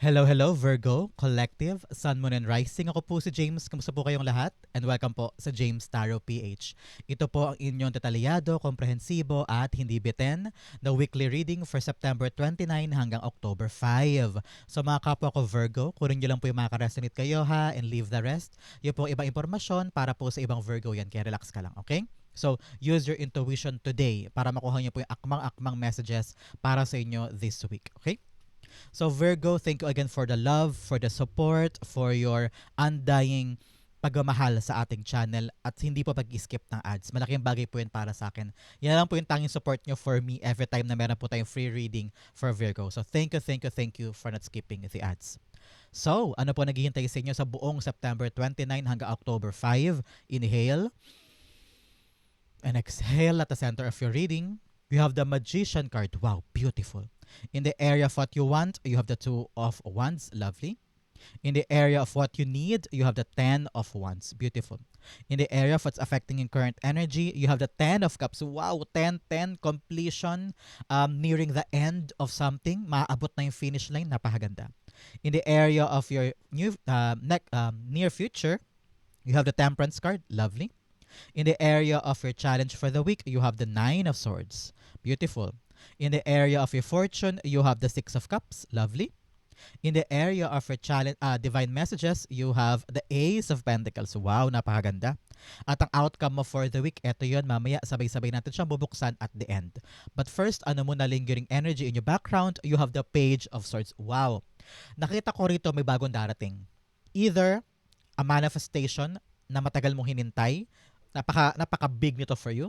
Hello, hello Virgo, Collective, Sun, Moon, and Rising. Ako po si James. Kamusta po kayong lahat? And welcome po sa James Tarot PH. Ito po ang inyong detalyado, komprehensibo at hindi biten na weekly reading for September 29 hanggang October 5. So mga kapwa ko Virgo, kunin nyo lang po yung mga resonate kayo ha and leave the rest. Yung po ibang impormasyon para po sa ibang Virgo yan. Kaya relax ka lang, okay? So, use your intuition today para makuha niyo po yung akmang-akmang messages para sa inyo this week, okay? So Virgo, thank you again for the love, for the support, for your undying pagmamahal sa ating channel at hindi po pag-skip ng ads. Malaking bagay po yun para sa akin. Yan lang po yung tanging support nyo for me every time na meron po tayong free reading for Virgo. So thank you, thank you, thank you for not skipping the ads. So, ano po naghihintay sa inyo sa buong September 29 hanggang October 5? Inhale and exhale at the center of your reading. You have the Magician card. Wow, beautiful. In the area of what you want, you have the Two of Wands. Lovely. In the area of what you need, you have the Ten of Wands. Beautiful. In the area of what's affecting your current energy, you have the Ten of Cups. Wow, 10, 10, completion, um, nearing the end of something. Maaabot na yung finish line. Napakaganda. In the area of your new uh, ne- um, near future, you have the Temperance card. Lovely. In the area of your challenge for the week, you have the Nine of Swords. Beautiful. In the area of your fortune, you have the Six of Cups. Lovely. In the area of your challenge, uh, divine messages, you have the Ace of Pentacles. Wow, napakaganda. At ang outcome mo for the week, eto yon mamaya sabay-sabay natin siyang bubuksan at the end. But first, ano muna lingering energy in your background, you have the Page of Swords. Wow. Nakita ko rito may bagong darating. Either a manifestation na matagal mong hinintay, napaka, napaka-big nito for you,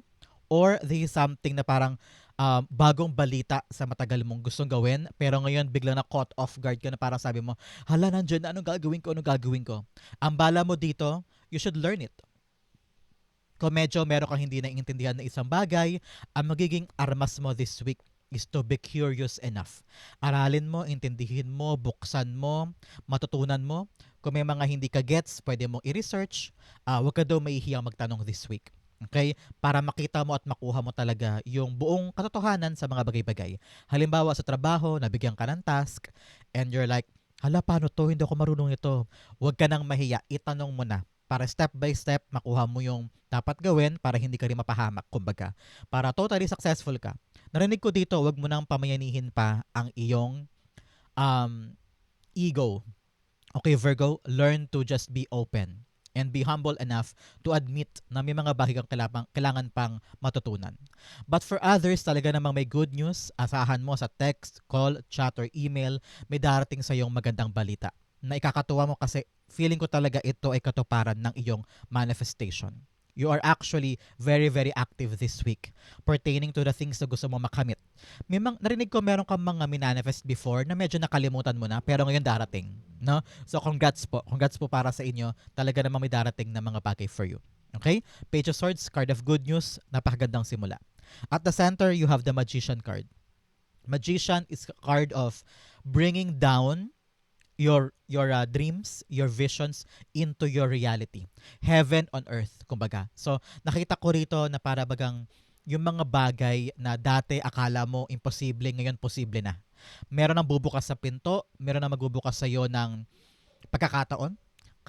or this is something na parang um, bagong balita sa matagal mong gustong gawin, pero ngayon biglang na caught off guard ka na parang sabi mo, hala, nandiyan na, anong gagawin ko, anong gagawin ko? Ang bala mo dito, you should learn it. Kung medyo meron kang hindi naiintindihan na isang bagay, ang magiging armas mo this week is to be curious enough. Aralin mo, intindihin mo, buksan mo, matutunan mo. Kung may mga hindi ka gets, pwede mong i-research. Uh, huwag ka daw mahihiyang magtanong this week. Okay? Para makita mo at makuha mo talaga yung buong katotohanan sa mga bagay-bagay. Halimbawa sa trabaho, nabigyan ka ng task and you're like, hala, paano to? Hindi ako marunong ito. Huwag ka nang mahiya. Itanong mo na para step by step makuha mo yung dapat gawin para hindi ka rin mapahamak, kumbaga. Para totally successful ka. Narinig ko dito, huwag mo nang pamayanihin pa ang iyong um, ego. Okay, Virgo, learn to just be open and be humble enough to admit na may mga bagay kang kailangan, kailangan pang matutunan. But for others, talaga namang may good news. Asahan mo sa text, call, chat, or email, may darating sa iyong magandang balita na ikakatuwa mo kasi feeling ko talaga ito ay katuparan ng iyong manifestation. You are actually very, very active this week pertaining to the things na gusto mo makamit. May mang, narinig ko meron kang mga minanifest before na medyo nakalimutan mo na pero ngayon darating. No? So congrats po. Congrats po para sa inyo. Talaga namang may darating na mga bagay for you. Okay? Page of Swords, card of good news. Napakagandang simula. At the center, you have the Magician card. Magician is a card of bringing down your your uh, dreams, your visions into your reality. Heaven on earth, kumbaga. So, nakita ko rito na para bagang yung mga bagay na dati akala mo imposible, ngayon posible na. Meron nang bubukas sa pinto, meron nang magbubukas sa iyo ng pagkakataon.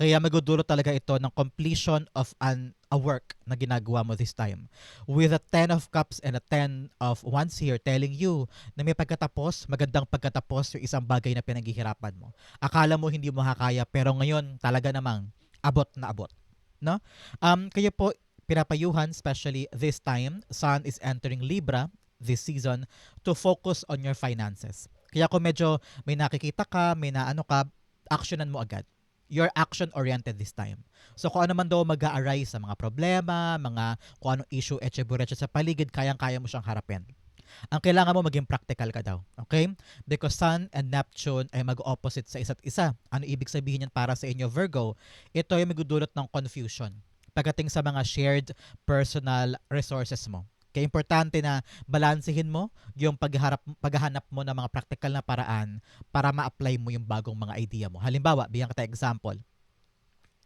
Kaya magudulot talaga ito ng completion of an a work na ginagawa mo this time. With a 10 of cups and a 10 of wands here telling you na may pagkatapos, magandang pagkatapos yung isang bagay na pinaghihirapan mo. Akala mo hindi mo makakaya pero ngayon talaga namang abot na abot. No? Um, kaya po pinapayuhan, especially this time, Sun is entering Libra this season to focus on your finances. Kaya kung medyo may nakikita ka, may naano ka, actionan mo agad you're action-oriented this time. So kung ano man daw mag arise sa mga problema, mga kung anong issue, etchebureche sa paligid, kayang-kaya mo siyang harapin. Ang kailangan mo maging practical ka daw. Okay? Because Sun and Neptune ay mag-opposite sa isa't isa. Ano ibig sabihin yan para sa inyo, Virgo? Ito ay magdudulot ng confusion pagdating sa mga shared personal resources mo. Kaya importante na balansehin mo yung pagharap, paghahanap mo ng mga practical na paraan para ma-apply mo yung bagong mga idea mo. Halimbawa, bigyan kita example.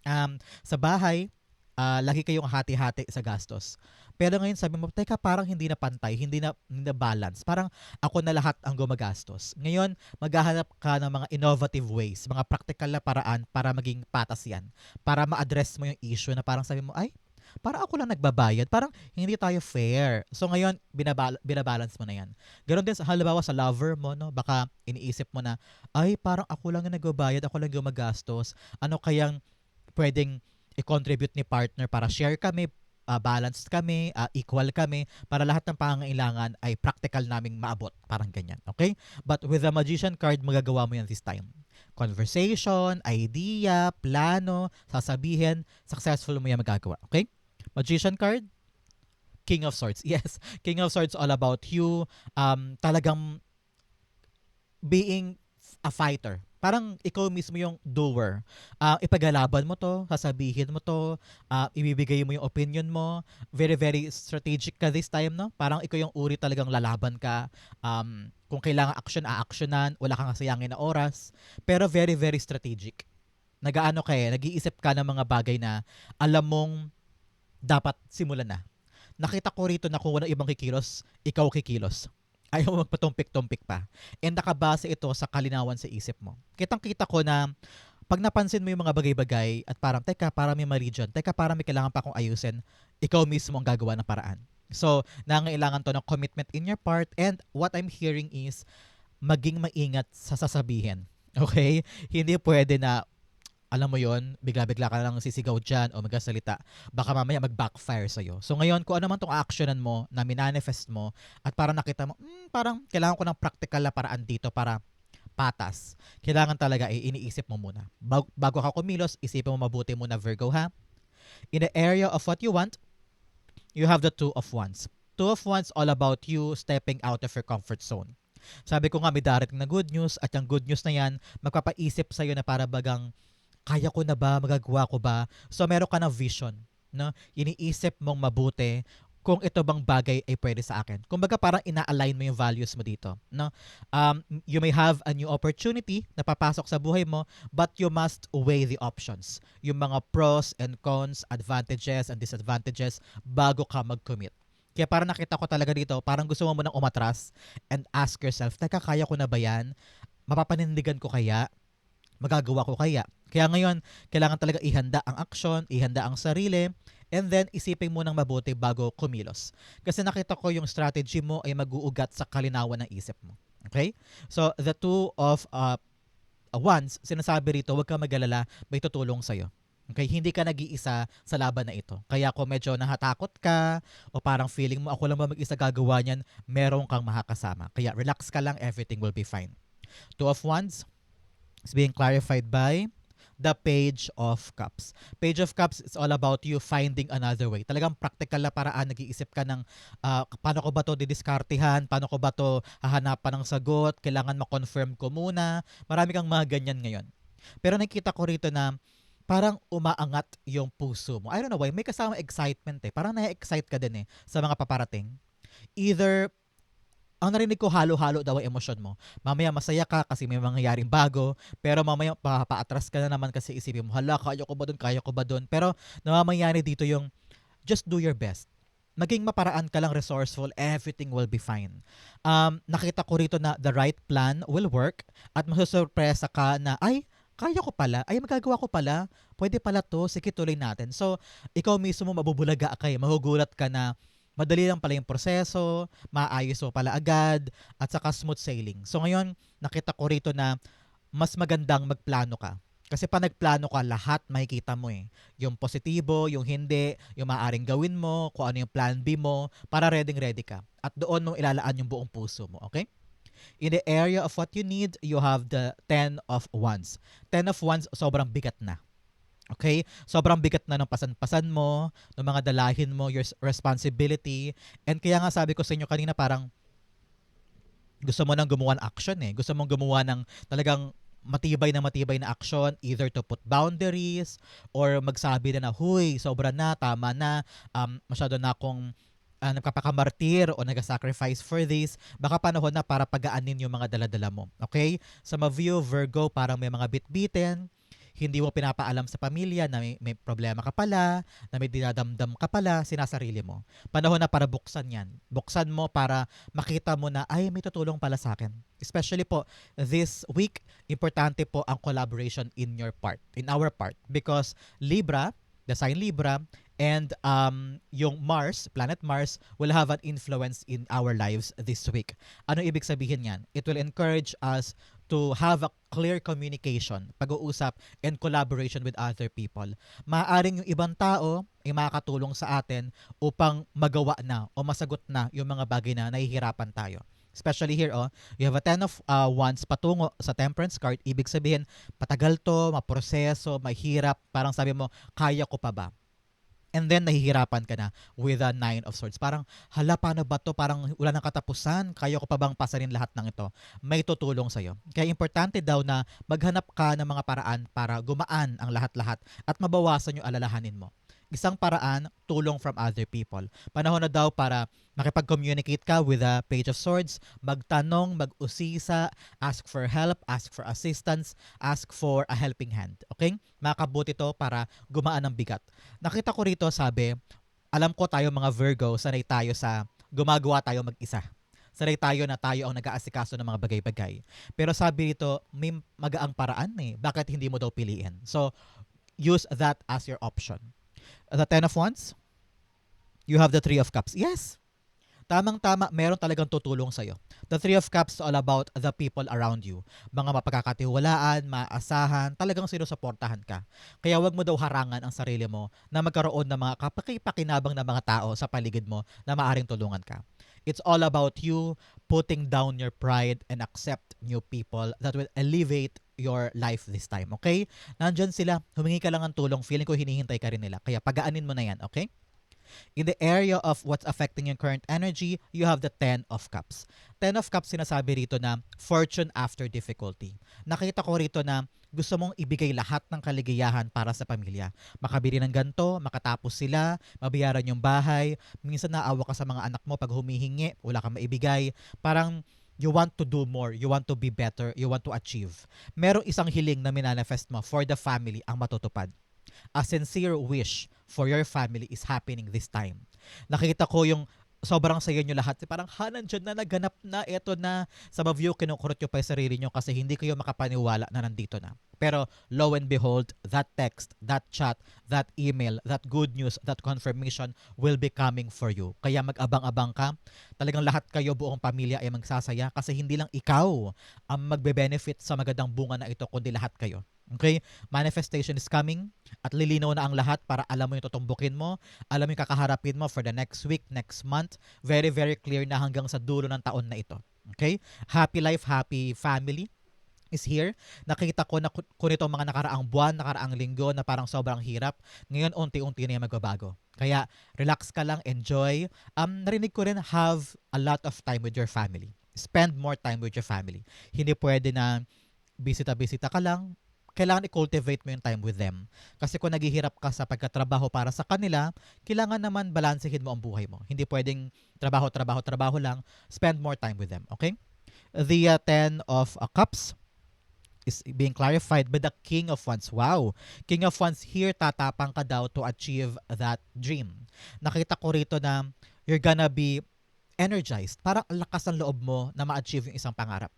Um, sa bahay, uh, lagi kayong hati-hati sa gastos. Pero ngayon sabi mo, teka, parang hindi na pantay, hindi na, hindi na balance. Parang ako na lahat ang gumagastos. Ngayon, maghahanap ka ng mga innovative ways, mga practical na paraan para maging patas yan. Para ma-address mo yung issue na parang sabi mo, ay, parang ako lang nagbabayad. Parang hindi tayo fair. So ngayon, binabal- binabalance mo na yan. Ganon din, sa halimbawa sa lover mo, no? baka iniisip mo na, ay, parang ako lang yung nagbabayad, ako lang yung gumagastos. Ano kayang pwedeng i-contribute ni partner para share kami, ah, balanced kami, ah, equal kami, para lahat ng pangangailangan ay practical naming maabot. Parang ganyan. Okay? But with the magician card, magagawa mo yan this time. Conversation, idea, plano, sasabihin, successful mo yan magagawa. Okay? Magician card, King of Swords. Yes, King of Swords all about you. Um, talagang being a fighter. Parang ikaw mismo yung doer. Ah, ipagalaban mo to, sasabihin mo to, ah, ibibigay mo yung opinion mo. Very, very strategic ka this time, no? Parang ikaw yung uri talagang lalaban ka. Um, kung kailangan action, a-actionan. Wala kang sayangin na oras. Pero very, very strategic. Nagaano ka eh, nag-iisip ka ng mga bagay na alam mong dapat simulan na. Nakita ko rito na kung walang ibang kikilos, ikaw kikilos. Ayaw mo magpatumpik-tumpik pa. And nakabase ito sa kalinawan sa isip mo. Kitang-kita ko na pag napansin mo yung mga bagay-bagay at parang, teka, para may mali dyan. Teka, para may kailangan pa akong ayusin. Ikaw mismo ang gagawa ng paraan. So, nangailangan to ng commitment in your part and what I'm hearing is maging maingat sa sasabihin. Okay? Hindi pwede na alam mo yon bigla-bigla ka lang sisigaw dyan o magkasalita, baka mamaya mag-backfire sa'yo. So ngayon, kung ano man tong actionan mo, na minanifest mo, at parang nakita mo, hmm, parang kailangan ko ng practical na paraan dito para patas. Kailangan talaga eh, iniisip mo muna. Bag- bago ka kumilos, isipin mo mabuti muna Virgo ha. In the area of what you want, you have the two of wands. Two of wands all about you stepping out of your comfort zone. Sabi ko nga may darating na good news at yung good news na yan, magpapaisip sa'yo na para bagang kaya ko na ba, magagawa ko ba? So meron ka ng vision, no? Iniisip mong mabuti kung ito bang bagay ay pwede sa akin. Kumbaga parang ina-align mo yung values mo dito, no? Um, you may have a new opportunity na papasok sa buhay mo, but you must weigh the options. Yung mga pros and cons, advantages and disadvantages bago ka mag-commit. Kaya parang nakita ko talaga dito, parang gusto mo munang umatras and ask yourself, teka, kaya ko na ba yan? Mapapanindigan ko kaya? Magagawa ko kaya? Kaya ngayon, kailangan talaga ihanda ang action, ihanda ang sarili, and then isipin mo ng mabuti bago kumilos. Kasi nakita ko yung strategy mo ay mag-uugat sa kalinawan ng isip mo. Okay? So, the two of uh, wands, sinasabi rito, huwag ka mag-alala, may tutulong sa'yo. Okay, hindi ka nag-iisa sa laban na ito. Kaya kung medyo nahatakot ka o parang feeling mo ako lang ba mag-isa gagawa niyan, meron kang makakasama. Kaya relax ka lang, everything will be fine. Two of Wands is being clarified by the Page of Cups. Page of Cups is all about you finding another way. Talagang practical na paraan, nag-iisip ka ng ah, paano ko ba to didiskartehan, paano ko ba to hahanapan ng sagot, kailangan ma-confirm ko muna. Marami kang mga ganyan ngayon. Pero nakita ko rito na parang umaangat yung puso mo. I don't know why, may kasama excitement eh. Parang na-excite ka din eh sa mga paparating. Either ang narinig ko halo-halo daw ang emosyon mo. Mamaya masaya ka kasi may mangyayaring bago, pero mamaya papaatras ka na naman kasi isipin mo, hala, kaya ko ba dun, kaya ko ba dun? Pero namamayari dito yung, just do your best. Maging maparaan ka lang resourceful, everything will be fine. Um, nakita ko rito na the right plan will work at masusurpresa ka na, ay, kaya ko pala, ay magagawa ko pala, pwede pala to, sige tuloy natin. So, ikaw mismo mabubulaga ka eh, mahugulat ka na madali lang pala yung proseso, maayos mo pala agad, at saka smooth sailing. So ngayon, nakita ko rito na mas magandang magplano ka. Kasi pa nagplano ka, lahat makikita mo eh. Yung positibo, yung hindi, yung maaaring gawin mo, kung ano yung plan B mo, para ready-ready ka. At doon mo ilalaan yung buong puso mo, okay? In the area of what you need, you have the 10 of Wands. 10 of Wands, sobrang bigat na. Okay? Sobrang bigat na ng pasan-pasan mo, ng mga dalahin mo, your responsibility. And kaya nga sabi ko sa inyo kanina parang gusto mo nang gumawa ng action eh. Gusto mong gumawa ng talagang matibay na matibay na action either to put boundaries or magsabi na na huy sobra na tama na um, masyado na akong uh, nagpapakamartir o nag-sacrifice for this, baka panahon na para pagaanin yung mga daladala mo. Okay? Sa ma-view, Virgo, parang may mga bit-biten, hindi mo pinapaalam sa pamilya na may, may problema ka pala, na may dinadamdam ka pala, sinasarili mo. Panahon na para buksan yan. Buksan mo para makita mo na, ay, may tutulong pala sa akin. Especially po, this week, importante po ang collaboration in your part, in our part. Because Libra, the sign Libra, and um, yung Mars, planet Mars, will have an influence in our lives this week. Ano ibig sabihin yan? It will encourage us to have a clear communication, pag-uusap, and collaboration with other people. Maaring yung ibang tao ay makakatulong sa atin upang magawa na o masagot na yung mga bagay na nahihirapan tayo. Especially here, oh, you have a 10 of uh, wands patungo sa temperance card. Ibig sabihin, patagal to, maproseso, mahirap. Parang sabi mo, kaya ko pa ba? And then nahihirapan ka na with a nine of swords. Parang, hala, paano ba to? Parang wala nang katapusan. Kaya ko pa bang pasarin lahat ng ito? May tutulong sa'yo. Kaya importante daw na maghanap ka ng mga paraan para gumaan ang lahat-lahat at mabawasan yung alalahanin mo. Isang paraan, tulong from other people. Panahon na daw para makipag-communicate ka with a page of swords, magtanong, mag-usisa, ask for help, ask for assistance, ask for a helping hand. Okay? Makabuti to para gumaan ang bigat. Nakita ko rito, sabi, alam ko tayo mga Virgo, sanay tayo sa gumagawa tayo mag-isa. Sanay tayo na tayo ang nag-aasikaso ng mga bagay-bagay. Pero sabi rito, may magaang paraan eh. Bakit hindi mo daw piliin? So, use that as your option. The Ten of Wands, you have the Three of Cups. Yes, tamang-tama, meron talagang tutulong sa'yo. The Three of Cups all about the people around you. Mga mapagkakatiwalaan, maasahan, talagang sinusuportahan ka. Kaya wag mo daw harangan ang sarili mo na magkaroon ng mga kapakipakinabang na mga tao sa paligid mo na maaring tulungan ka. It's all about you putting down your pride and accept new people that will elevate your life this time, okay? Nandyan sila, humingi ka lang ng tulong, feeling ko hinihintay ka rin nila. Kaya pagaanin mo na yan, okay? In the area of what's affecting your current energy, you have the Ten of Cups. Ten of Cups sinasabi rito na fortune after difficulty. Nakita ko rito na gusto mong ibigay lahat ng kaligayahan para sa pamilya. Makabili ng ganto, makatapos sila, mabayaran yung bahay. Minsan naawa ka sa mga anak mo pag humihingi, wala kang maibigay. Parang you want to do more, you want to be better, you want to achieve. Merong isang hiling na minanifest mo for the family ang matutupad a sincere wish for your family is happening this time. Nakita ko yung sobrang saya nyo lahat. Parang, ha, nandyan na, naganap na, eto na. Sa view, kinukurot nyo pa yung sarili nyo kasi hindi kayo makapaniwala na nandito na. Pero, lo and behold, that text, that chat, that email, that good news, that confirmation will be coming for you. Kaya mag-abang-abang ka. Talagang lahat kayo, buong pamilya ay magsasaya kasi hindi lang ikaw ang magbe-benefit sa magandang bunga na ito, kundi lahat kayo. Okay? Manifestation is coming at lilinaw na ang lahat para alam mo yung tutumbukin mo, alam mo yung kakaharapin mo for the next week, next month. Very, very clear na hanggang sa dulo ng taon na ito. Okay? Happy life, happy family is here. Nakita ko na kung itong mga nakaraang buwan, nakaraang linggo na parang sobrang hirap. Ngayon, unti-unti na yung magbabago. Kaya, relax ka lang, enjoy. Um, narinig ko rin, have a lot of time with your family. Spend more time with your family. Hindi pwede na bisita-bisita ka lang, kailangan i-cultivate mo yung time with them. Kasi kung naghihirap ka sa pagkatrabaho para sa kanila, kailangan naman balansehin mo ang buhay mo. Hindi pwedeng trabaho, trabaho, trabaho lang. Spend more time with them, okay? The uh, Ten of uh, Cups is being clarified by the King of Wands. Wow! King of Wands here, tatapang ka daw to achieve that dream. Nakita ko rito na you're gonna be energized. Parang lakas ng loob mo na ma-achieve yung isang pangarap.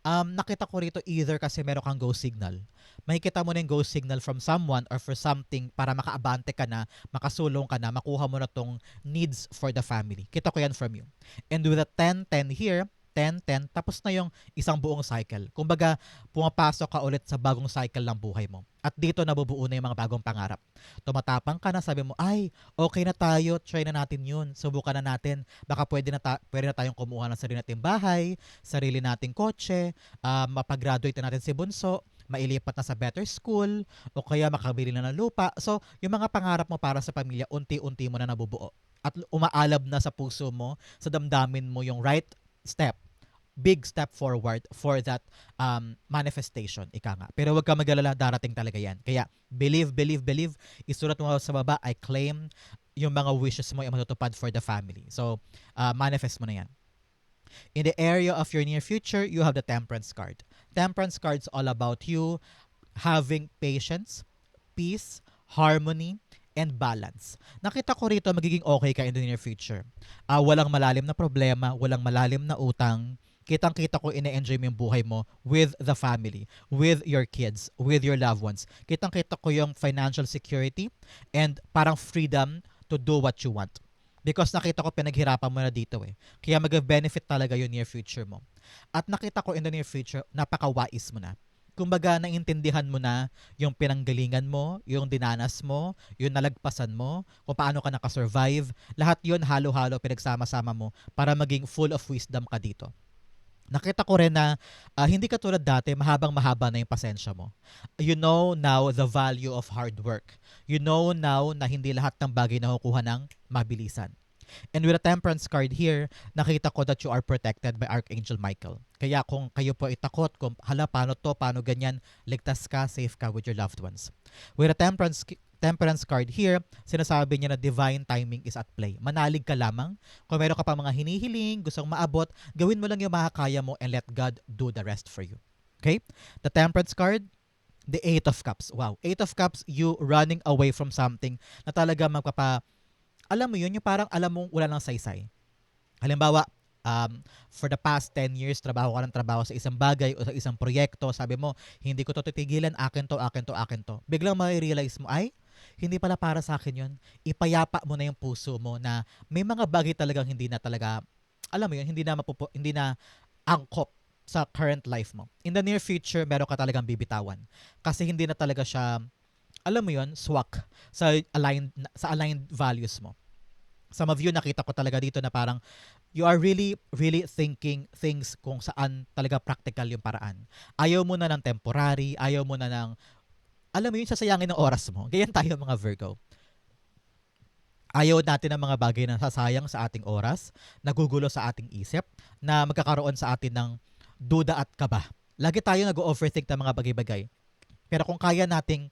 Um, nakita ko rito either kasi meron kang go signal. Makikita mo na yung go signal from someone or for something para makaabante ka na, makasulong ka na, makuha mo na tong needs for the family. Kita ko yan from you. And with the 10-10 here, 10, 10, tapos na yung isang buong cycle. Kumbaga, pumapasok ka ulit sa bagong cycle ng buhay mo. At dito nabubuo na yung mga bagong pangarap. Tumatapang ka na, sabi mo, ay, okay na tayo, try na natin yun, subukan na natin. Baka pwede na, ta- pwede na tayong kumuha ng sarili nating bahay, sarili nating kotse, uh, mapagraduate na natin si Bunso, mailipat na sa better school, o kaya makabili na ng lupa. So, yung mga pangarap mo para sa pamilya, unti-unti mo na nabubuo at umaalab na sa puso mo, sa damdamin mo yung right step big step forward for that um, manifestation, ika nga. Pero wag ka magalala, darating talaga yan. Kaya, believe, believe, believe. Isulat mo sa baba, I claim yung mga wishes mo ay matutupad for the family. So, uh, manifest mo na yan. In the area of your near future, you have the temperance card. Temperance card's all about you having patience, peace, harmony, and balance. Nakita ko rito magiging okay ka in the near future. Ah, walang malalim na problema, walang malalim na utang. Kitang-kita ko ine-enjoy mo yung buhay mo with the family, with your kids, with your loved ones. Kitang-kita ko yung financial security and parang freedom to do what you want. Because nakita ko pinaghirapan mo na dito eh. Kaya mag-benefit talaga yung near future mo. At nakita ko in the near future, napaka-wise mo na. Kumbaga, naintindihan mo na yung pinanggalingan mo, yung dinanas mo, yung nalagpasan mo, kung paano ka nakasurvive. Lahat yun halo-halo pinagsama-sama mo para maging full of wisdom ka dito. Nakita ko rin na ah, hindi ka tulad dati, mahabang mahaba na yung pasensya mo. You know now the value of hard work. You know now na hindi lahat ng bagay nakukuha ng mabilisan. And with a temperance card here, nakita ko that you are protected by Archangel Michael. Kaya kung kayo po itakot, kung hala paano to, paano ganyan, ligtas ka, safe ka with your loved ones. With a temperance temperance card here, sinasabi niya na divine timing is at play. Manalig ka lamang. Kung meron ka pa mga hinihiling, gustong maabot, gawin mo lang yung makakaya mo and let God do the rest for you. Okay? The temperance card, the Eight of Cups. Wow. Eight of Cups, you running away from something na talaga magpapa... Alam mo yun, yung parang alam mong wala nang saysay. Halimbawa, um, for the past 10 years, trabaho ka ng trabaho sa isang bagay o sa isang proyekto, sabi mo, hindi ko to titigilan, akin to, akin to, akin to. Biglang ma-realize mo, ay, hindi pala para sa akin yun. Ipayapa mo na yung puso mo na may mga bagay talagang hindi na talaga, alam mo yun, hindi na, mapupo, hindi na angkop sa current life mo. In the near future, meron ka talagang bibitawan. Kasi hindi na talaga siya, alam mo yun, swak sa aligned, sa aligned values mo. Some of you, nakita ko talaga dito na parang you are really, really thinking things kung saan talaga practical yung paraan. Ayaw mo na ng temporary, ayaw mo na ng, alam mo yun, sasayangin ng oras mo. Ganyan tayo mga Virgo. Ayaw natin ng mga bagay na sasayang sa ating oras, nagugulo sa ating isip, na magkakaroon sa atin ng duda at kaba. Lagi tayo nag-overthink ng mga bagay-bagay. Pero kung kaya nating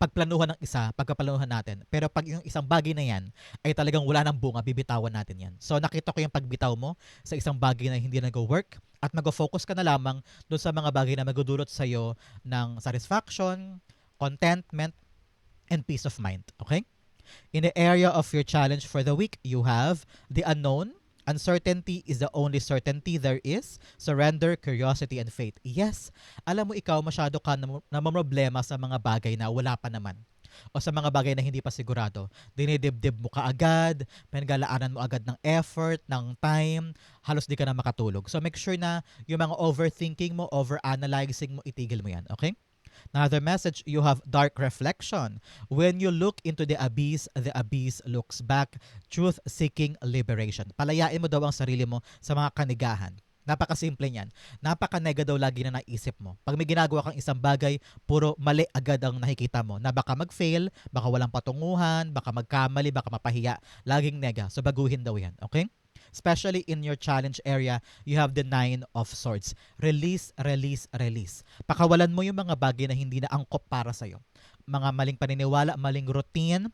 pagplanuhan ng isa, pagkaplanuhan natin. Pero pag yung isang bagay na yan ay talagang wala ng bunga, bibitawan natin yan. So nakita ko yung pagbitaw mo sa isang bagay na hindi nag-work at mag-focus ka na lamang doon sa mga bagay na magdudulot sa iyo ng satisfaction, contentment, and peace of mind. Okay? In the area of your challenge for the week, you have the unknown, Uncertainty is the only certainty there is. Surrender, curiosity, and faith. Yes, alam mo ikaw masyado ka nam- namamroblema sa mga bagay na wala pa naman. O sa mga bagay na hindi pa sigurado. Dinidibdib mo ka agad, pinaglalaanan mo agad ng effort, ng time, halos di ka na makatulog. So make sure na yung mga overthinking mo, overanalyzing mo, itigil mo yan. Okay? Another message, you have dark reflection. When you look into the abyss, the abyss looks back. Truth-seeking liberation. Palayain mo daw ang sarili mo sa mga kanigahan. Napakasimple niyan. Napaka-nega daw lagi na naisip mo. Pag may ginagawa kang isang bagay, puro mali agad ang nakikita mo. Na baka mag-fail, baka walang patunguhan, baka magkamali, baka mapahiya. Laging nega. So baguhin daw yan. Okay? Especially in your challenge area, you have the Nine of Swords. Release, release, release. Pakawalan mo yung mga bagay na hindi na angkop para sa'yo. Mga maling paniniwala, maling routine,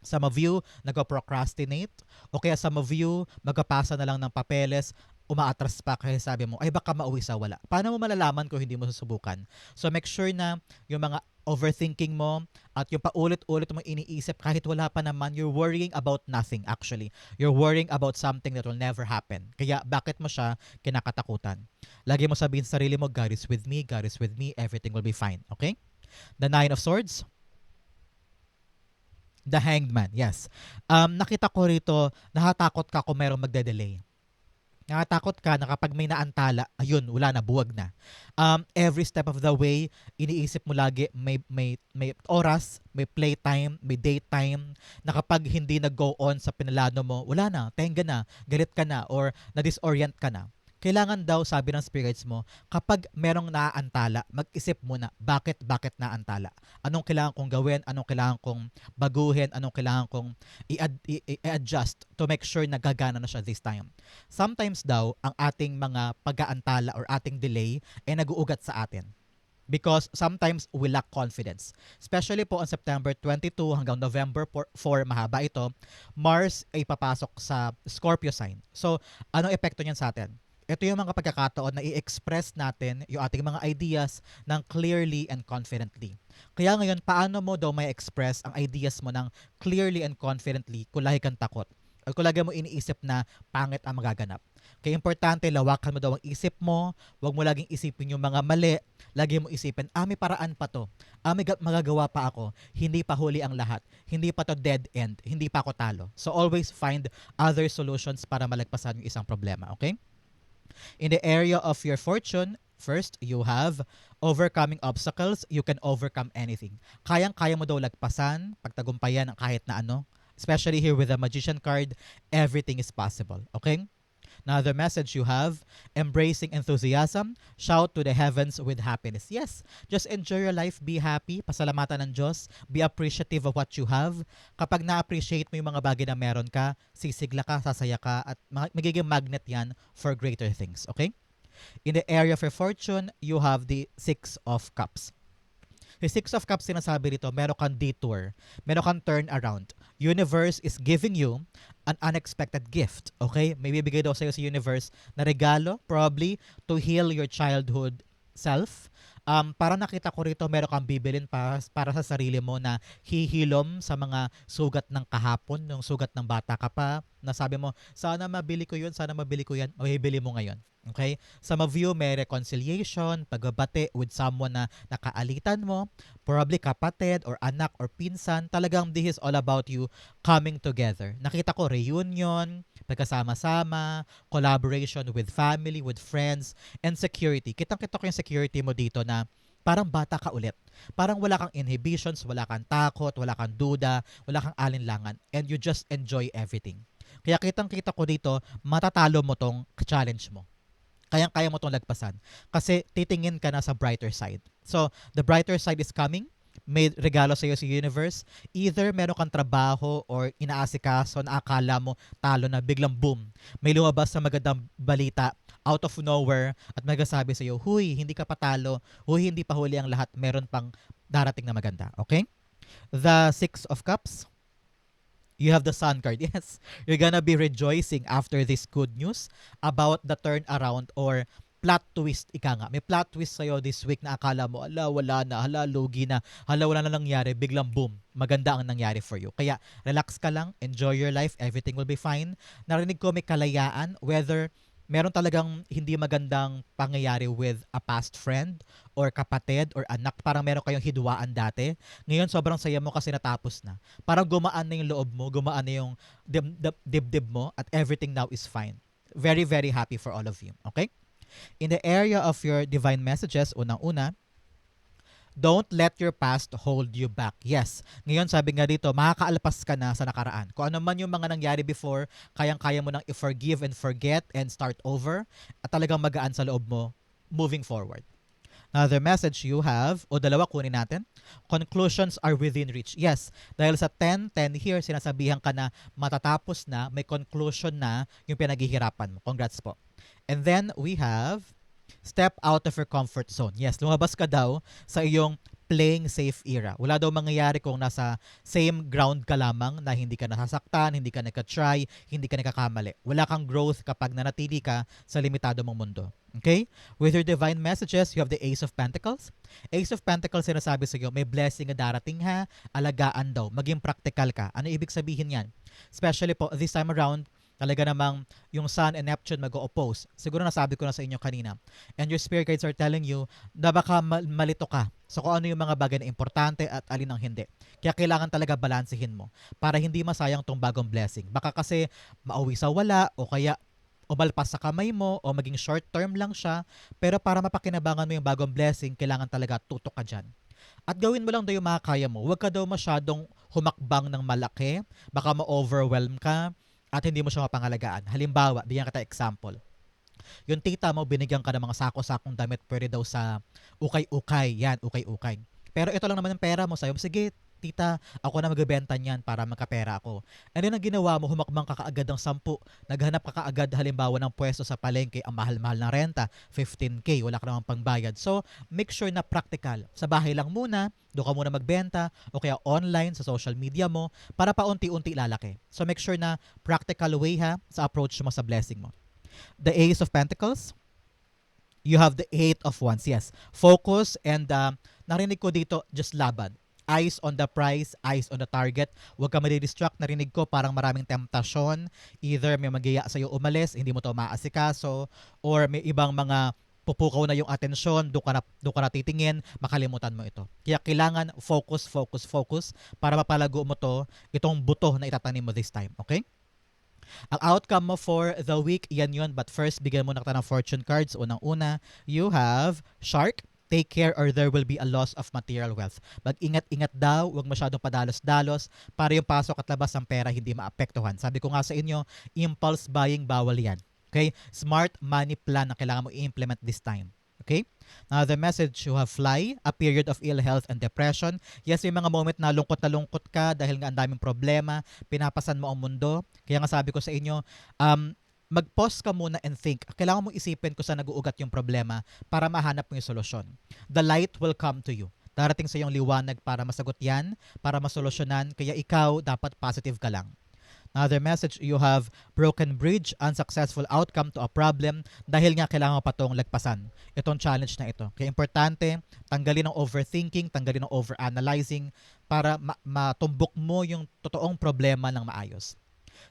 Some of you nag-procrastinate o kaya some of you magkapasa na lang ng papeles umaatras pa kasi sabi mo, ay baka mauwi sa wala. Paano mo malalaman kung hindi mo susubukan? So make sure na yung mga overthinking mo at yung paulit-ulit mo iniisip kahit wala pa naman, you're worrying about nothing actually. You're worrying about something that will never happen. Kaya bakit mo siya kinakatakutan? Lagi mo sabihin sa sarili mo, God is with me, God is with me, everything will be fine. Okay? The Nine of Swords, The Hanged Man, yes. Um, nakita ko rito, nakatakot ka kung merong magde-delay. Nakatakot ka na kapag may naantala, ayun, wala na, buwag na. Um, every step of the way, iniisip mo lagi may, may, may oras, may playtime, may daytime, na kapag hindi nag-go on sa pinalano mo, wala na, tenga na, galit ka na, or na-disorient ka na kailangan daw, sabi ng spirits mo, kapag merong naaantala, mag-isip muna, bakit, bakit naantala? Anong kailangan kong gawin? Anong kailangan kong baguhin? Anong kailangan kong i-adjust to make sure na gagana na siya this time? Sometimes daw, ang ating mga pag-aantala or ating delay ay nag-uugat sa atin because sometimes we lack confidence. Especially po on September 22 hanggang November 4, mahaba ito, Mars ay papasok sa Scorpio sign. So, anong epekto niyan sa atin? Ito yung mga pagkakataon na i-express natin yung ating mga ideas ng clearly and confidently. Kaya ngayon, paano mo daw may express ang ideas mo ng clearly and confidently kung lagi kang takot? O kung lagi mo iniisip na pangit ang magaganap. Kaya importante, lawakan mo daw ang isip mo. Huwag mo laging isipin yung mga mali. Lagi mo isipin, ah, may paraan pa to. Ah, may ga- magagawa pa ako. Hindi pa huli ang lahat. Hindi pa to dead end. Hindi pa ako talo. So always find other solutions para malagpasan yung isang problema, okay? In the area of your fortune, first, you have overcoming obstacles. You can overcome anything. Kayang-kaya mo daw lagpasan, pagtagumpayan ang kahit na ano. Especially here with the magician card, everything is possible. Okay? Another message you have, embracing enthusiasm, shout to the heavens with happiness. Yes, just enjoy your life, be happy, pasalamatan ng Diyos, be appreciative of what you have. Kapag na-appreciate mo yung mga bagay na meron ka, sisigla ka, sasaya ka, at ma- magiging magnet yan for greater things. Okay? In the area of your fortune, you have the Six of Cups. The Six of Cups sinasabi dito, meron kang detour, meron kang turn around. Universe is giving you an unexpected gift, okay? May bibigay daw sa'yo sa universe na regalo, probably, to heal your childhood self. Um, para nakita ko rito, meron kang bibilin para, para sa sarili mo na hihilom sa mga sugat ng kahapon, yung sugat ng bata ka pa, na sabi mo, sana mabili ko yun, sana mabili ko yan, o bibili mo ngayon. Okay? Sa ma-view, may reconciliation, pagbabate with someone na nakaalitan mo, probably kapatid or anak or pinsan, talagang this is all about you coming together. Nakita ko reunion, pagkasama-sama, collaboration with family, with friends, and security. Kitang-kita ko yung security mo dito na parang bata ka ulit. Parang wala kang inhibitions, wala kang takot, wala kang duda, wala kang alinlangan, and you just enjoy everything. Kaya kitang-kita ko dito, matatalo mo tong challenge mo kayang-kaya mo itong lagpasan. Kasi titingin ka na sa brighter side. So, the brighter side is coming. May regalo sa iyo si universe. Either meron kang trabaho or inaasikaso na akala mo talo na biglang boom. May lumabas na magandang balita out of nowhere at magsasabi sa iyo, huy, hindi ka patalo. Huy, hindi pa huli ang lahat. Meron pang darating na maganda. Okay? The Six of Cups, you have the sun card. Yes, you're gonna be rejoicing after this good news about the turnaround or plot twist, ika nga. May plot twist sa'yo this week na akala mo, ala, wala na, hala, lugi na, hala, wala na nangyari, biglang boom, maganda ang nangyari for you. Kaya, relax ka lang, enjoy your life, everything will be fine. Narinig ko may kalayaan, whether meron talagang hindi magandang pangyayari with a past friend or kapatid or anak, parang meron kayong hidwaan dati. Ngayon, sobrang saya mo kasi natapos na. Parang gumaan na yung loob mo, gumaan na yung dib- dib- dibdib mo, at everything now is fine. Very, very happy for all of you. Okay? In the area of your divine messages, unang-una, don't let your past hold you back. Yes, ngayon sabi nga dito, makakaalpas ka na sa nakaraan. Kung ano man yung mga nangyari before, kayang-kaya mo nang i-forgive and forget and start over at talagang magaan sa loob mo moving forward. Another message you have, o dalawa kunin natin, conclusions are within reach. Yes, dahil sa 10, 10 here, sinasabihan ka na matatapos na, may conclusion na yung pinaghihirapan mo. Congrats po. And then we have step out of your comfort zone. Yes, lumabas ka daw sa iyong playing safe era. Wala daw mangyayari kung nasa same ground ka lamang na hindi ka nasasaktan, hindi ka nagka-try, hindi ka nagkakamali. Wala kang growth kapag nanatili ka sa limitado mong mundo. Okay? With your divine messages, you have the Ace of Pentacles. Ace of Pentacles, sinasabi sa iyo, may blessing na darating ha, alagaan daw, maging practical ka. Ano ibig sabihin yan? Especially po, this time around, talaga namang yung Sun and Neptune mag-oppose. Siguro nasabi ko na sa inyo kanina. And your spirit guides are telling you na baka mal- malito ka sa kung ano yung mga bagay na importante at alin ang hindi. Kaya kailangan talaga balansehin mo para hindi masayang tong bagong blessing. Baka kasi mauwi sa wala o kaya umalpas sa kamay mo o maging short term lang siya. Pero para mapakinabangan mo yung bagong blessing, kailangan talaga tutok ka dyan. At gawin mo lang daw yung makakaya mo. Huwag ka daw masyadong humakbang ng malaki. Baka ma-overwhelm ka at hindi mo siya mapangalagaan. Halimbawa, bigyan kita example. Yung tita mo, binigyan ka ng mga sako-sakong damit, pwede daw sa ukay-ukay. Yan, ukay-ukay. Pero ito lang naman yung pera mo. Sayo, sige, tita, ako na magbebenta niyan para magkapera ako. Ano yung ginawa mo? Humakbang ka kaagad ng 10. Naghanap ka kaagad halimbawa ng pwesto sa palengke, ang mahal-mahal ng renta, 15k, wala ka namang pangbayad. So, make sure na practical. Sa bahay lang muna, doon ka muna magbenta, o kaya online sa social media mo, para paunti-unti lalaki. So, make sure na practical way ha, sa approach mo sa blessing mo. The Ace of Pentacles. You have the Eight of Wands. Yes. Focus and uh, narinig ko dito, just laban. Eyes on the prize, eyes on the target. Huwag ka madidistract. Narinig ko parang maraming temptasyon. Either may magiya sa'yo umalis, hindi mo to maasikaso, or may ibang mga pupukaw na yung atensyon, doon ka, na, doon ka na titingin, makalimutan mo ito. Kaya kailangan focus, focus, focus para mapalago mo to, itong buto na itatanim mo this time. Okay? Ang outcome mo for the week, yan yun. But first, bigyan mo na ng fortune cards. Unang-una, you have Shark. Take care or there will be a loss of material wealth. Mag-ingat-ingat daw, huwag masyadong padalos-dalos para yung pasok at labas ng pera hindi maapektuhan. Sabi ko nga sa inyo, impulse buying bawal yan. Okay? Smart money plan na kailangan mo i-implement this time. Okay? Now, the message you have fly, a period of ill health and depression. Yes, may mga moment na lungkot na lungkot ka dahil nga ang daming problema, pinapasan mo ang mundo. Kaya nga sabi ko sa inyo, um, mag-pause ka muna and think. Kailangan mo isipin kung saan nag-uugat yung problema para mahanap mo yung solusyon. The light will come to you. Darating sa iyong liwanag para masagot yan, para masolusyonan. Kaya ikaw, dapat positive ka lang. Another message, you have broken bridge, unsuccessful outcome to a problem dahil nga kailangan mo pa itong lagpasan. Itong challenge na ito. Kaya importante, tanggalin ang overthinking, tanggalin ang overanalyzing para ma- matumbok mo yung totoong problema ng maayos.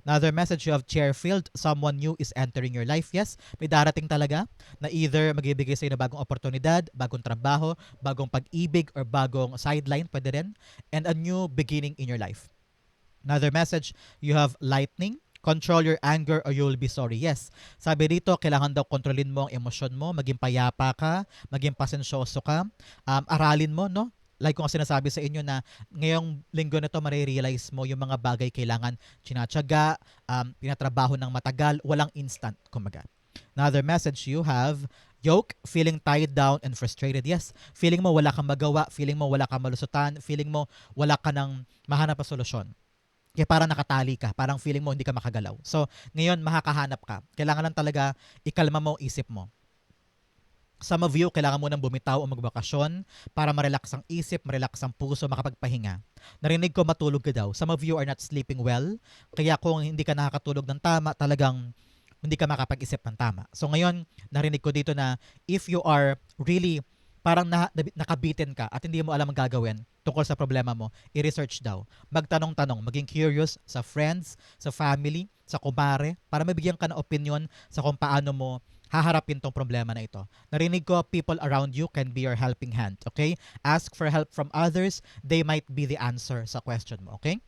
Another message have Chairfield, someone new is entering your life. Yes, may darating talaga na either magbibigay sa ng bagong oportunidad, bagong trabaho, bagong pag-ibig, or bagong sideline, pwede rin, and a new beginning in your life. Another message, you have lightning. Control your anger or you will be sorry. Yes, sabi dito, kailangan daw kontrolin mo ang emosyon mo, maging payapa ka, maging pasensyoso ka, um, aralin mo, no? Like kung sinasabi sa inyo na ngayong linggo na to marirealize mo yung mga bagay kailangan chinatsaga, um, pinatrabaho ng matagal, walang instant, kumaga. Another message you have, yoke, feeling tied down and frustrated. Yes, feeling mo wala kang magawa, feeling mo wala kang malusutan, feeling mo wala ka ng mahanap na solusyon. Kaya parang nakatali ka, parang feeling mo hindi ka makagalaw. So, ngayon makakahanap ka. Kailangan lang talaga ikalma mo isip mo some of you, kailangan mo nang bumitaw o magbakasyon para ma-relax ang isip, ma-relax ang puso, makapagpahinga. Narinig ko matulog ka daw. Some of you are not sleeping well. Kaya kung hindi ka nakakatulog ng tama, talagang hindi ka makapag-isip ng tama. So ngayon, narinig ko dito na if you are really parang na, nakabitin ka at hindi mo alam ang gagawin tungkol sa problema mo, i-research daw. Magtanong-tanong, maging curious sa friends, sa family, sa kumare, para mabigyan ka ng opinion sa kung paano mo haharapin tong problema na ito. Narinig ko, people around you can be your helping hand, okay? Ask for help from others. They might be the answer sa question mo, okay?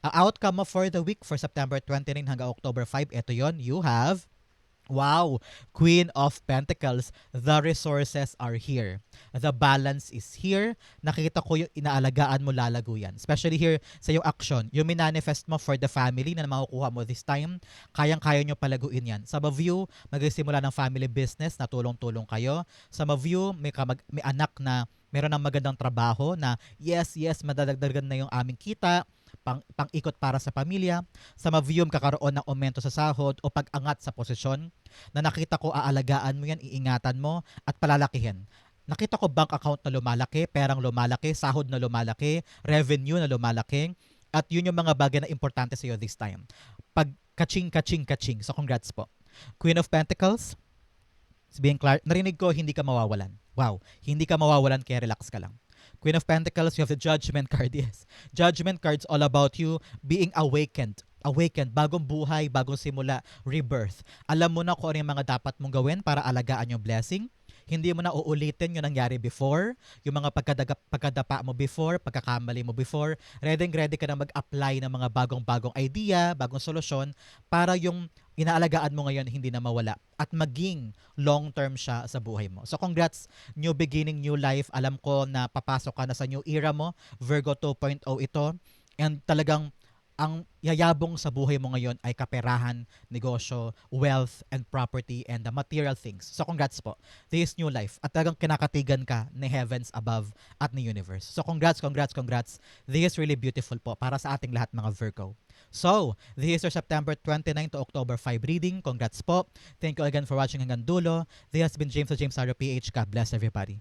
Ang outcome mo for the week for September 29 hanggang October 5, ito yon You have Wow! Queen of Pentacles, the resources are here. The balance is here. Nakita ko yung inaalagaan mo lalago. Especially here sa yung action. Yung minanifest mo for the family na makukuha mo this time, kayang-kaya nyo palaguin yan. Some of you, magsisimula ng family business na tulong-tulong kayo. Some of you, may, kamag- may anak na meron ng magandang trabaho na yes, yes, madadagdagan na yung aming kita pang, pang-ikot para sa pamilya, sa mavyum kakaroon ng aumento sa sahod o pag-angat sa posisyon, na nakita ko aalagaan mo yan, iingatan mo at palalakihin. Nakita ko bank account na lumalaki, perang lumalaki, sahod na lumalaki, revenue na lumalaki, at yun yung mga bagay na importante sa iyo this time. Pag kaching, kaching, kaching. So congrats po. Queen of Pentacles, being clar, narinig ko hindi ka mawawalan. Wow, hindi ka mawawalan kaya relax ka lang. Queen of Pentacles, you have the Judgment card. Yes. Judgment card's all about you being awakened. Awakened, bagong buhay, bagong simula, rebirth. Alam mo na kung ano yung mga dapat mong gawin para alagaan yung blessing. Hindi mo na uulitin yung nangyari before, yung mga pagkadaga, pagkadapa mo before, pagkakamali mo before. Ready ready ka na mag-apply ng mga bagong-bagong idea, bagong solusyon para yung inaalagaan mo ngayon hindi na mawala at maging long-term siya sa buhay mo. So congrats, new beginning, new life. Alam ko na papasok ka na sa new era mo. Virgo 2.0 ito. And talagang ang yayabong sa buhay mo ngayon ay kaperahan, negosyo, wealth, and property, and the material things. So congrats po. This is new life. At talagang kinakatigan ka ni heavens above at ni universe. So congrats, congrats, congrats. This is really beautiful po para sa ating lahat mga Virgo. So, this is your September 29 to October 5 reading. Congrats po. Thank you again for watching hanggang dulo. This has been James of James Saro PH. God bless everybody.